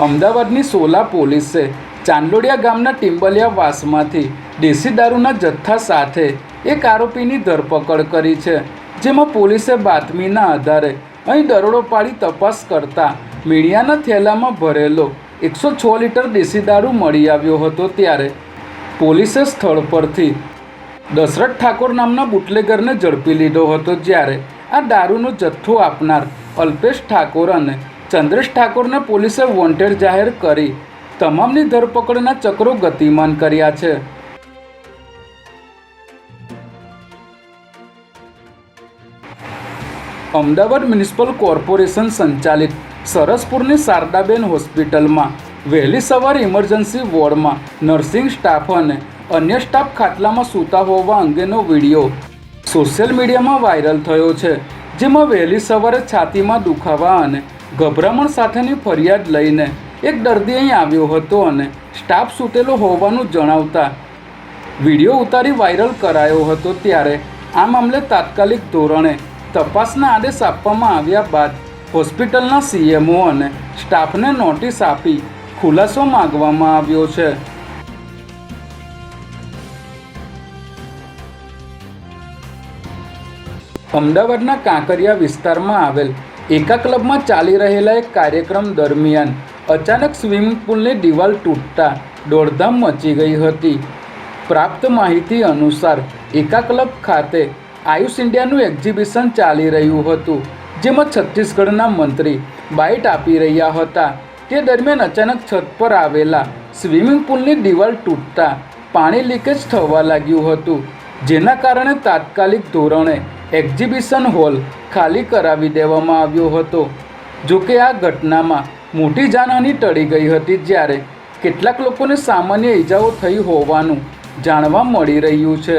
અમદાવાદની સોલા પોલીસે ચાંદલોડિયા ગામના ટિમ્બલિયા વાસમાંથી દેશી દારૂના જથ્થા સાથે એક આરોપીની ધરપકડ કરી છે, જેમાં પોલીસે બાતમીના આધારે અહીં દરોડો પાડી તપાસ કરતા મીડિયાના થેલામાં ભરેલો એકસો છ લીટર દેશી દારૂ મળી આવ્યો હતો ત્યારે પોલીસે સ્થળ પરથી દશરથ ઠાકોર નામના બુટલેગરને ઝડપી લીધો હતો, જ્યારે આ દારૂનો જથ્થો આપનાર અલ્પેશ ઠાકોર અને ચંદ્રેશ ઠાકોરને પોલીસે વોન્ટેડ જાહેર કરી. તમામની ધરપકડના ચક્રો ગતિમાન કર્યા છે. અમદાવાદ મ્યુનિસિપલ કોર્પોરેશન સંચાલિત સરસપુરની શારદાબેન હોસ્પિટલમાં વહેલી સવારે ઇમરજન્સી વોર્ડમાં નર્સિંગ સ્ટાફ અને અન્ય સ્ટાફ ખાટલામાં સૂતા હોવા અંગેનો વીડિયો સોશિયલ મીડિયામાં વાયરલ થયો છે, જેમાં વહેલી સવારે છાતીમાં દુખાવા અને ગભરામણ સાથેની ફરિયાદ લઈને એક દર્દી અહીં આવ્યો હતો અને સ્ટાફ સૂતેલો હોવાનું જણાવતા વીડિયો ઉતારી વાયરલ કરાયો હતો ત્યારે આ મામલે તાત્કાલિક ધોરણે તપાસના આદેશ આપવામાં આવ્યા બાદ હોસ્પિટલના સીએમઓ અને સ્ટાફને નોટિસ આપી ખુલાસો માગવામાં આવ્યો છે. અમદાવાદના કાંકરિયા વિસ્તારમાં આવેલ એકા ક્લબમાં ચાલી રહેલા એક કાર્યક્રમ દરમિયાન અચાનક સ્વિમિંગ પુલની દિવાલ તૂટતા દોડધામ મચી ગઈ હતી. પ્રાપ્ત માહિતી અનુસાર એકા ક્લબ ખાતે આયુષ ઇન્ડિયાનું એક્ઝિબિશન ચાલી રહ્યું હતું, જેમાં છત્તીસગઢના મંત્રી બાઇટ આપી રહ્યા હતા. તે દરમિયાન અચાનક છત પર આવેલા સ્વિમિંગ પુલની દિવાલ તૂટતા પાણી લીકેજ થવા લાગ્યું હતું, જેના કારણે તાત્કાલિક ધોરણે એક્ઝિબિશન હોલ ખાલી કરાવી દેવામાં આવ્યો હતો. જોકે આ ઘટનામાં મોટી જાનહાની ટળી ગઈ હતી જ્યારે કેટલાક લોકોને સામાન્ય ઈજાઓ થઈ હોવાનું જાણવા મળી રહ્યું છે.